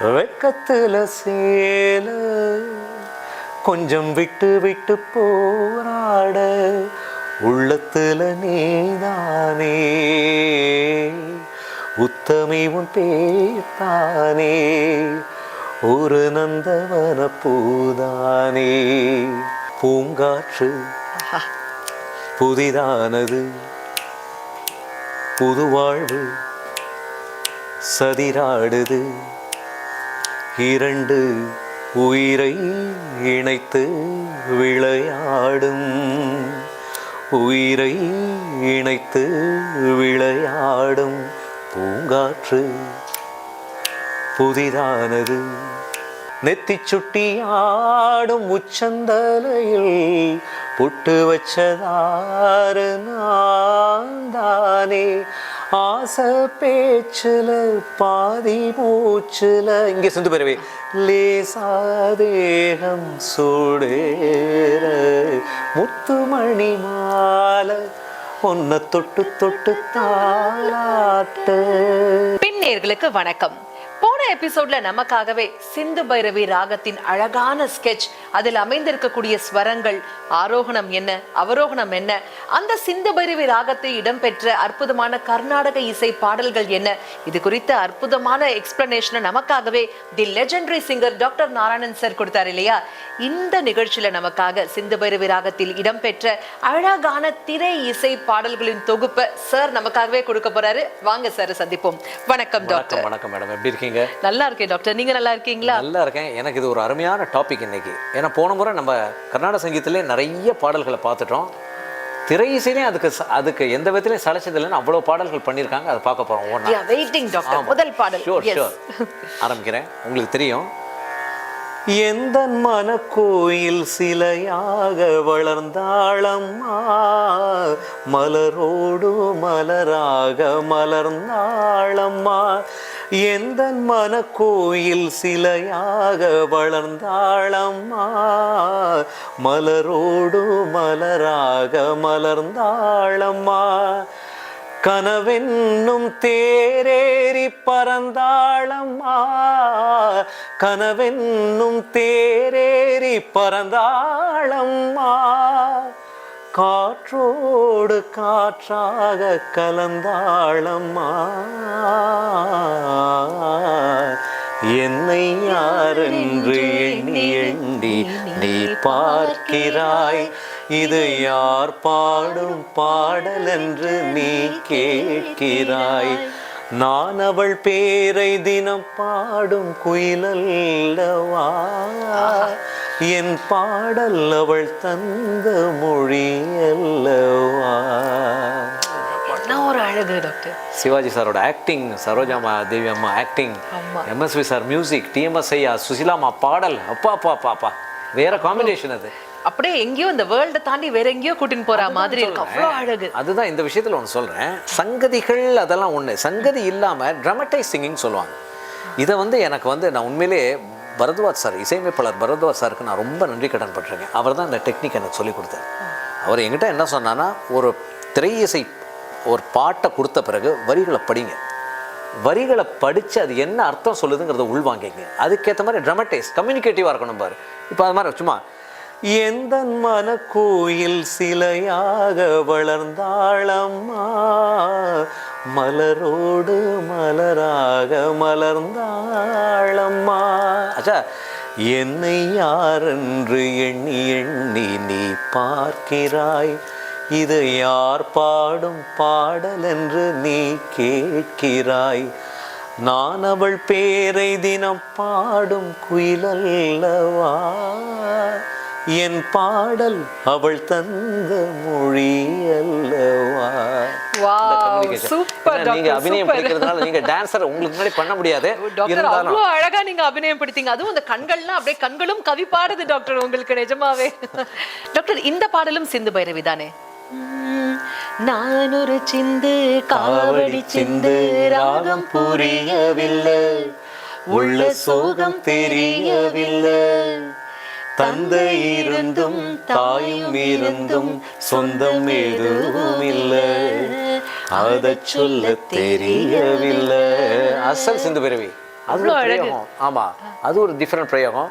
வெக்கத்துல சேல. கொஞ்சம் விட்டு விட்டு போராட உள்ளத்துல நீதானே. உத்தமி உன் பேத்தானே ஒரு நந்தவன பூதானே. பூங்காற்று புதிதானது. புது வாழ்வு சதிராடுது. இரண்டு உயிரை இணைத்து விளையாடும். உயிரை இணைத்து விளையாடும் பூங்காற்று புதிதானது. நெத்தி சுட்டி ஆடும் உச்சந்தலையில் புட்டு வச்சதாறு நான் தானே ஆசை பேச்சில் பாதி மூச்சில் இங்கே சிந்து பெறவே. லேசாதேகம் சூடேற முத்துமணி மாலை ஒன்ன தொட்டு தொட்டு தாளாட்டு. பின்னேர்களுக்கு வணக்கம். போன எபிசோட்ல நமக்காகவே சிந்து பைரவி ராகத்தின் அழகான ஸ்கெட்ச் அதில் அமைந்திருக்கக்கூடிய ஸ்வரங்கள் ஆரோகணம் என்ன அவரோகணம் என்ன அந்த சிந்து பைரவி ராகத்தில் இடம்பெற்ற அற்புதமான கர்நாடக இசை பாடல்கள் என்ன இது குறித்த அற்புதமான எக்ஸ்பிளனேஷனை நமக்காகவே the legendary singer doctor Narayanan sir கொடுத்தார் இல்லையா? இந்த நிகழ்ச்சியில நமக்காக சிந்து பைரவி ராகத்தில் இடம்பெற்ற அழகான திரை இசை பாடல்களின் தொகுப்பை சார் நமக்காகவே கொடுக்க போறாரு. வாங்க சார் சந்திப்போம். வணக்கம் டாக்டர் வணக்கம் மேடம் எப்படி இருக்கீங்க? நல்லா இருக்கேன் டாக்டர். நீங்க நல்லா இருக்கீங்களா? நல்லா இருக்கேன். எனக்கு இது ஒரு அருமையான டாபிக் இன்னைக்கு. ஏன்னா போன முறை நம்ம கர்நாடக சங்கீதத்திலே நிறைய பாடல்களை பார்த்துட்டோம். திரை இசையிலையும் அதுக்கு அதுக்கு எந்த விதத்துலையும் சளைச்சதில்லைன்னு அவ்வளோ பாடல்கள் பண்ணியிருக்காங்க. அதை பார்க்க போகிறோம் ஒன்றா வெயிட்டிங் டாக்டர் முதல் பாடல். Sure Yes. ஷோர் ஆரம்பிக்கிறேன். உங்களுக்கு தெரியும். எந்த மனக்கோயில் சிலையாக வளர்ந்தாளம்மா? மலரோடு மலராக மலர்ந்தாளம்மா. எந்த மனக்கோயில் சிலையாக வளர்ந்தாளம்மா? மலரோடு மலராக மலர்ந்தாளம்மா. கனவென்னும் தேரே தேரேறி பறந்தாளம்மா. கனவென்னும் தேரேறி பறந்தாளம்மா. காற்றோடு காற்றாக கலந்தாளம்மா. என்னை யாரென்று எண்ணி எண்ணி நீ பார்க்கிறாய். இது யார் பாடும் பாடல் என்று நீ கேட்கிறாய். நான் அவள் பேரை தினம் பாடும் குயிலல்லவா? என் பாடல் அவள் தந்த மொழி அல்லவா என்ன ஒரு அழகு டாக்டர் சிவாஜி சாரோட ஆக்டிங் சரோஜாமா தேவி அம்மா acting. MSV sir music TMS ஐயா சுசிலாமா பாடல் அப்பா அப்பா அப்பா அப்பா. வேற காம்பினேஷன் அது. அப்படியே எங்கேயோ இந்த வேர்ல்ட தாண்டி வேற எங்கேயோ கூட்டின்னு போற மாதிரி இருக்கும். அவ்வளோ அழகு. அதுதான் இந்த விஷயத்துல ஒன்று சொல்றேன். சங்கதிகள் அதெல்லாம் ஒண்ணு. சங்கதி இல்லாம ட்ரமட்டைஸ் சிங்கிங் சொல்லுவாங்க. இதை வந்து எனக்கு வந்து நான் உண்மையிலே பரத்வாஜ் சார் இசையமைப்பாளர் பரத்வாஜ் சாருக்கு நான் ரொம்ப நன்றி கடன் பட்டிருக்கேன். அவர் தான் இந்த டெக்னிக் எனக்கு சொல்லிக் கொடுத்தார். அவர் என்கிட்ட என்ன சொன்னான்னா ஒரு திரை இசை ஒரு பாட்டை கொடுத்த பிறகு வரிகளை படிங்க. வரிகளை படித்து அது என்ன அர்த்தம் சொல்லுதுங்கிறத உள்வாங்கிங்க. அதுக்கேற்ற மாதிரி ட்ரமட்டைஸ் கம்யூனிகேட்டிவாக இருக்கணும் பாரு. இப்போ அது மாதிரி சும்மா எந்த மனக்கோயில் சிலையாக வளர்ந்தாளம்மா? மலரோடு மலராக மலர்ந்தாளம்மா? அச்சா என்னை யாரென்று எண்ணி எண்ணி நீ பார்க்கிறாய்? இது யார் பாடும் பாடல் என்று நீ கேட்கிறாய்? நான் அவள் பேரை தினம் பாடும் குயிலல்லவா? என் பாடல் அவள் தந்த மொழி அல்லவா super, நீங்க அபிநயம். பிடிக்கிறதுனால நீங்க டான்சர் உங்களுக்கு முன்னாடி பண்ண முடியாது. அவ்வளோ அழகா நீங்க அபிநயம் படுத்தீங்க. அதுவும் இந்த கண்கள்லாம் அப்படியே கண்களும் கவி பாடுது டாக்டர் உங்களுக்கு நிஜமாவே. டாக்டர் இந்த பாடலும் சிந்து பைரவி தானே? நான் ஒரு சிந்து காவடி சிந்து ராகம் புரியவில்லை. உள்ள சோகம் தெரியவில்லை. தந்தை இருந்தும் தாயும் இருந்தும் சொந்தம் எதுவும் இல்லை அத சொல்ல தெரியவில்லை. அசல் சிந்து பிறவி. அது. பிரயோகம். ஆமா. அது ஒரு டிஃப்ரெண்ட் பிரயோகம்.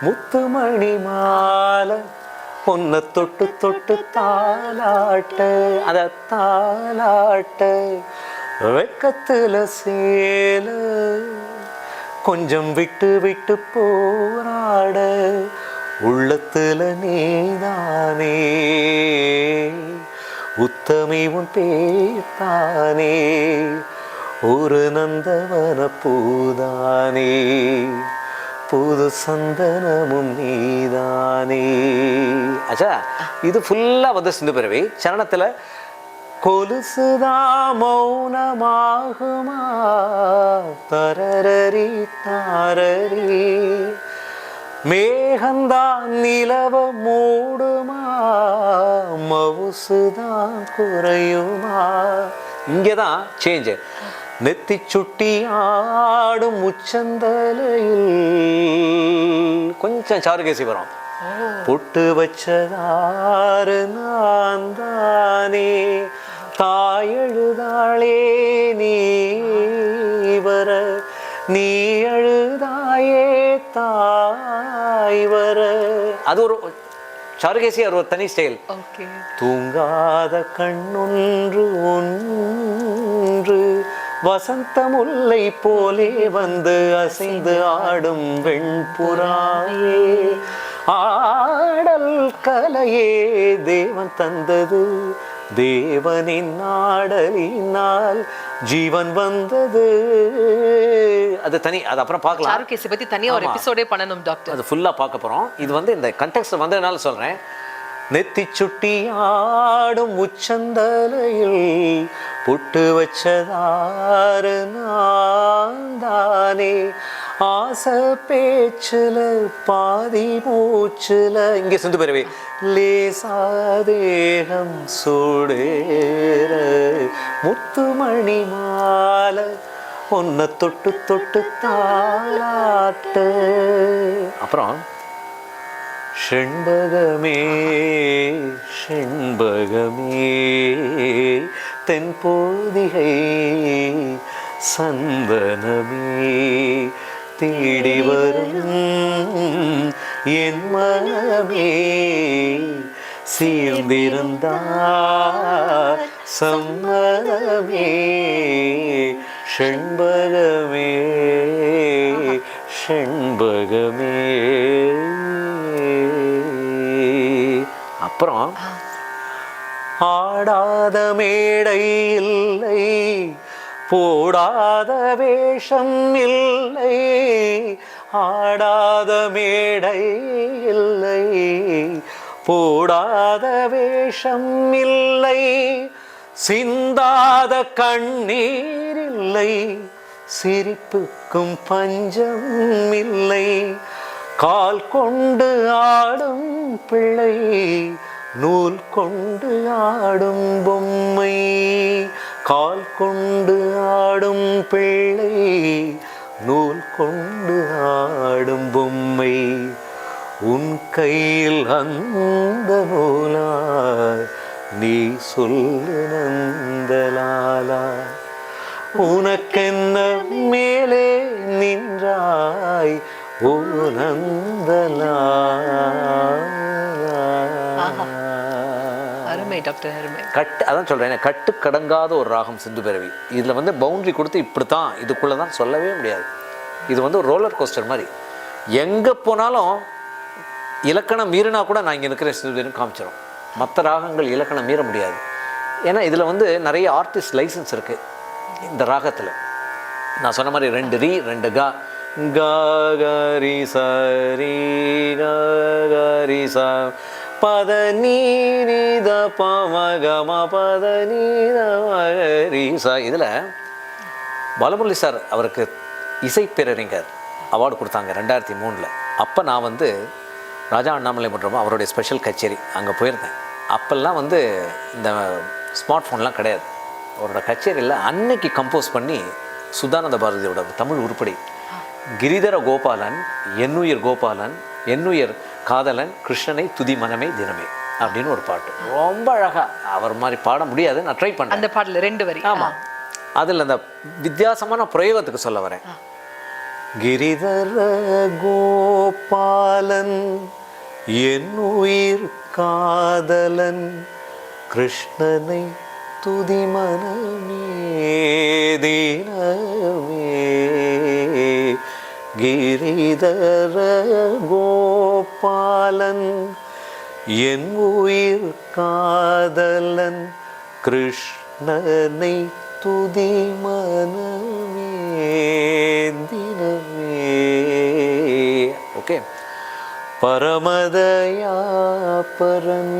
முத்துமணி மாலை பொன்ன தொட்டு தொட்டு தாலாட்ட அத தாலாட்ட வெக்கத்துல சேல கொஞ்சம் விட்டு விட்டு போராட உள்ளத்துல நீதானே. உத்தமி உன் பேத்தானே ஒரு நந்தவன பூதானே. புது சந்தனமும் நீதானே. அச்சா இது ஃபுல்லாக வந்து சிந்து பிறவி. சரணத்தில் கொலுசுதா மௌனமாகுமா? தரரரி தாரரி மேகந்தான் நிலவ மூடுமா? மவுசுதான் குறையுமா? இங்கே தான் சேஞ்சு நெத்தி சுட்டி ஆடும் உச்சந்தலையில் கொஞ்சம் சாருகேசி வரும். பொட்டு வச்சதாறு நான் தானே தாயழுதாளே நீ வர நீ அழுதாயே தாய் வர. அது ஒரு சாருகேசி அது ஒரு தனி ஸ்டைல் தூங்காத கண்ணொன்று ஒன்று வசந்த முல்லை போலே வந்து அசைந்து ஆடும் வெண்புறாயே. ஆடல் கலையே தேவன் தந்தது தேவனின் ஆடலினால் ஜீவன் வந்தது. அது தனி அது அப்புறம் பார்க்கலாம். சாருகேசி பத்தி தனியா ஒரு. எபிசோடே பண்ணணும் டாக்டர் அது ஃபுல்லாக பார்க்க போகிறோம் இது வந்து இந்த கண்டெக்ட் வந்ததுனால சொல்கிறேன் நெத்தி சுட்டி ஆடும் உச்சந்தலையில் புட்டு வச்சதாறு நான் தானே ஆசை பேச்சுல பாதி மூச்சுல. இங்கே சிந்து பிறவி லேசாதேகம் சூடேற. முத்துமணி மாலை ஒன்ன தொட்டு தொட்டு தாளாட்ட. அப்புறம்? செண்பகமே செண்பகமே. தென்போதிகை சந்தனமே. தேடி வரும் என் மனமே. சீர்ந்திருந்தார் சம்மதமே. செண்பகமே செண்பகமே அப்புறம் ஆடாத மேடை இல்லை. போடாத வேஷம் இல்லை ஆடாத மேடை இல்லை போடாத வேஷம் இல்லை சிந்தாத கண்ணீர் இல்லை சிரிப்புக்கும் பஞ்சம் இல்லை கால் கொண்டு ஆடும் பிள்ளை நூல் கொண்டு ஆடும் பொம்மை கால் கொண்டு ஆடும் பிள்ளை நூல் கொண்டு ஆடும் பொம்மை உன் கையில் அந்த நூலாய் நீ சொல்லு நந்தலாலா உனக்கென்ன மேலே நின்றாய் ஓ நந்தலா டாக்டர் அருமை கட்டு அதான் சொல்கிறேன் கட்டு கடங்காத ஒரு ராகம் சிந்து பிறவி. இதில் வந்து பவுண்ட்ரி கொடுத்து இப்படி தான் இதுக்குள்ளே தான் சொல்லவே முடியாது. இது வந்து ஒரு ரோலர் கோஸ்டர் மாதிரி. எங்கே போனாலும் இலக்கணம் மீறினா கூட நான் இங்கே இருக்கிற சிந்து பிறவி காமிச்சிடும் மற்ற ராகங்கள் இலக்கணம் மீற முடியாது. ஏன்னா இதில் வந்து நிறைய ஆர்டிஸ்ட் லைசன்ஸ் இருக்குது இந்த ராகத்தில். நான் சொன்ன மாதிரி ரெண்டு ரீ ரெண்டு கா. கா கரி சரி கா கரி ச. பத நீத பமகம பத நீத இதில் பாலமுரளி சார் அவருக்கு இசை அவார்டு கொடுத்தாங்க ரெண்டாயிரத்தி மூணில். அப்போ நான் வந்து ராஜா அண்ணாமலை மற்றும் அவருடைய ஸ்பெஷல் கச்சேரி அங்கே போயிருந்தேன். அப்போல்லாம் வந்து இந்த ஸ்மார்ட் ஃபோன்லாம் கிடையாது. அவரோட கச்சேரியில் அன்னைக்கு கம்போஸ் பண்ணி சுதானந்த பாரதியோட தமிழ் உருப்படி. கிரிதர கோபாலன் என்னுயிர் கோபாலன் என்னுயிர் காதலன் கிருஷ்ணனை துதி மனமே தினமே அப்படின்னு ஒரு பாட்டு. ரொம்ப அழகா. அவர் மாதிரி பாட முடியாது. நான் ட்ரை பண்ணேன் அந்த பாடல ரெண்டு வரி. ஆமா. அதில் அந்த வித்தியாசமான பிரயோகத்துக்கு சொல்ல வரேன். கிரிதர கோபாலன் என் உயிர் காதலன் கிருஷ்ணனை துதி மனமே தினமே. கிரிதர கோபாலன் என் உயிர் காதலன் கிருஷ்ணனை துதி மனமே தினமே ஓகே பரமதயா பரன்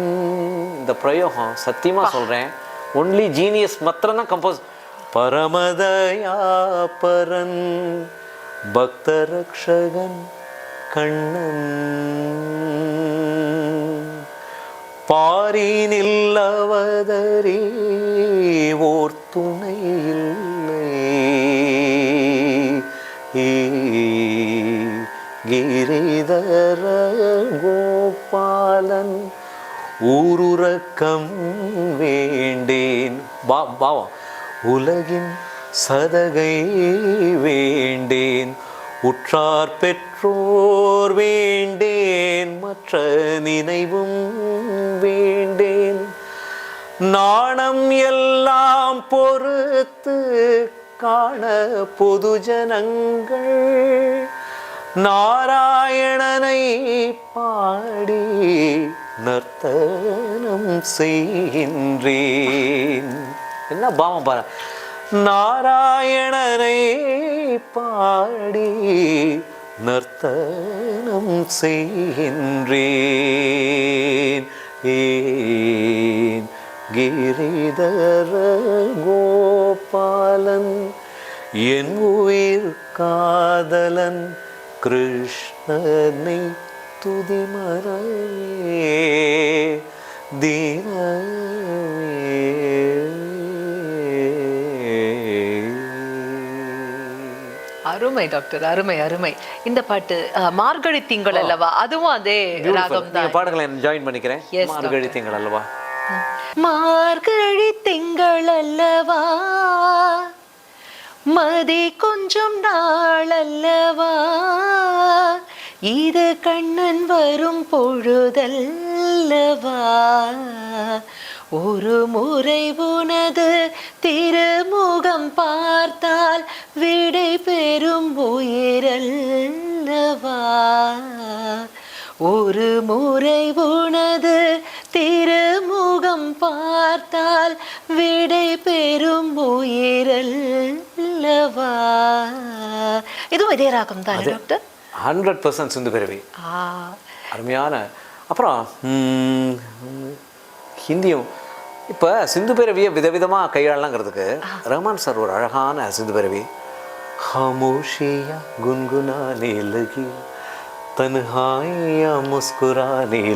இந்த பிரயோகம் சத்தியமா சொல்றேன். ஒன்லி ஜீனியஸ் மாத்திரம் தான் கம்போஸ் பரமதயா பரன் பக்தரக்ஷகன் கண்ணன். பாரினில் அவதரி ஓர் துணை இல்லை. கிரிதர கோபாலன் ஊருறக்கம் வேண்டேன். பா பாவம் உலகின் சதகை வேண்டேன் உற்றார் பெற்றோர் வேண்டேன் மற்ற நினைவும் வேண்டேன். நாணம் எல்லாம் பொறுத்து காண பொது ஜனங்கள் நாராயணனை பாடி நர்த்தனம் செய்கின்றேன். என்ன பாவம் பாரு. நாராயணனை பாடி நர்த்தனம் செய்கின்றேன். ஏன் கிரிதர கோபாலன் என் உயிர் காதலன் கிருஷ்ணனை துதி தீனவே அருமை டாக்டர் அருமை அருமை. இந்த பாட்டு மார்கழி திங்கள் அல்லவா? அதுவும் அதே ராகம் தான் பாடுங்களேன் ஜாயின் பண்ணிக்கிறேன். மார்கழி திங்கள் அல்லவா? மார்கழி திங்கள் அல்லவா? மதி கொஞ்சம் நாள் அல்லவா? இது கண்ணன் வரும் பொழுதல்லவா? ஒரு முறை உனது திருமுகம் பார்த்தால் விடை பெறும் உயிரல்லவா ஒரு முறை உனது திருமுகம் பார்த்தால் விடை பெறும் உயிரல்லவா இதுவும் இதே ராகம் தானே டாக்டர் ஹண்ட்ரட் பர்சன்ட் சிந்து பிறவி. அருமையான. அப்புறம் ஹிந்தியும் இப்போ சிந்து பிறவியை விதவிதமாக கையாளலாங்கிறதுக்கு ரஹ்மான் சார் ஒரு அழகான சிந்து பிறவி. ஹமோஷியா குன்குனா லகி தன்ஹாயா முஸ்குரா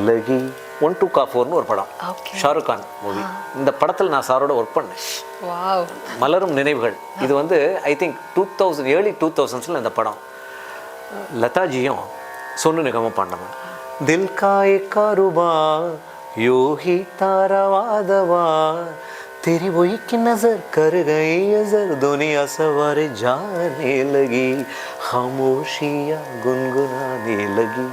லகி ஒன் டூ கா ஃபோர்னு ஒரு படம். ஷாருக் கான் மூவி இந்த படத்தில் நான் சாரோட ஒர்க் பண்ணேன். மலரும் நினைவுகள். இது வந்து I think two thousand early two தௌசண்ட்ஸில் இந்த படம். லதாஜியும் சொன்னு நிகமும் பண்ணவன் தில் காய் யோகி தாரவாதவா तेरी वही की नजर कर गई अजर दुनिया सवारे जाने लगी खामोशियाँ गुनगुनाने लगी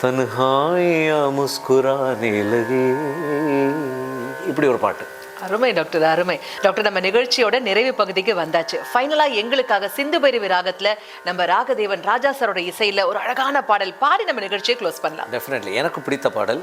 तन्हाइयाँ मुस्कुराने लगी இப்படி ஒரு பாட்டு அருமை டாக்டர் அருமை டாக்டர் நம்ம நிகழ்ச்சியோட நிறைவு பகுதிக்கு வந்தாச்சு ஃபைனலா எங்களுக்காக சிந்து பைரவி ராகத்துல நம்ம ராகதேவன் ராஜா சாரோட இசையில ஒரு அழகான பாடல் பாடி நம்ம நிகழ்ச்சியை க்ளோஸ் பண்ணலாம் டெஃபினெட்லி எனக்கு பிடித்த பாடல்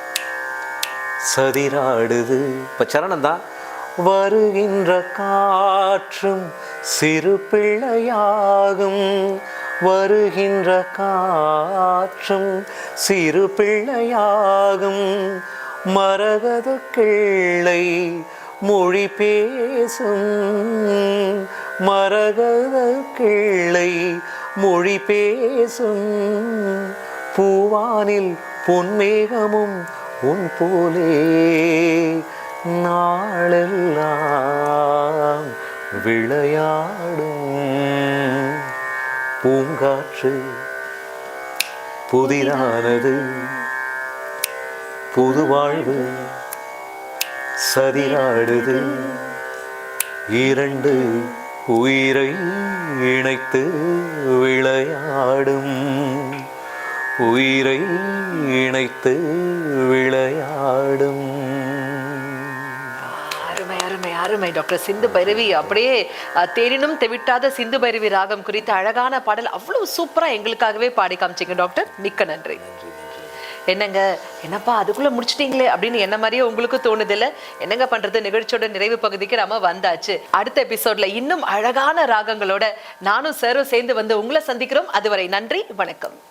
சதிராடுது. இப்போ சரணம் தான் வருகின்ற காற்றும் சிறு பிள்ளையாகும். வருகின்ற காற்றும் சிறு பிள்ளையாகும். மரகத கிள்ளை மொழி பேசும். மரகத கிள்ளை மொழி பேசும். பூவானில் பொன்மேகமும் உன் போலே நாளெல்லாம் விளையாடும் பூங்காற்று புதிரானது புது வாழ்வு சதிராடுது. இரண்டு உயிரை இணைத்து விளையாடும் உயிரை இணைத்து விளையாடும். அருமை அருமை அருமை. டாக்டர் சிந்து பைரவி அப்படியே தேனினும் தெவிட்டாத சிந்து பைரவி ராகம் குறித்த அழகான பாடல் அவ்வளவு சூப்பரா எங்களுக்காகவே பாடி காமிச்சிங்க டாக்டர். மிக்க நன்றி. என்னங்க என்னப்பா அதுக்குள்ள முடிச்சிட்டீங்களே அப்படின்னு என்ன மாதிரியே உங்களுக்கு தோணுதில்ல? என்னங்க பண்றது? நிகழ்ச்சியோட நிறைவு பகுதிக்கு நம்ம வந்தாச்சு. அடுத்த எபிசோட்ல இன்னும் அழகான ராகங்களோட நானும் சாரும் சேர்ந்து வந்து உங்களை சந்திக்கிறோம். அதுவரை நன்றி வணக்கம்.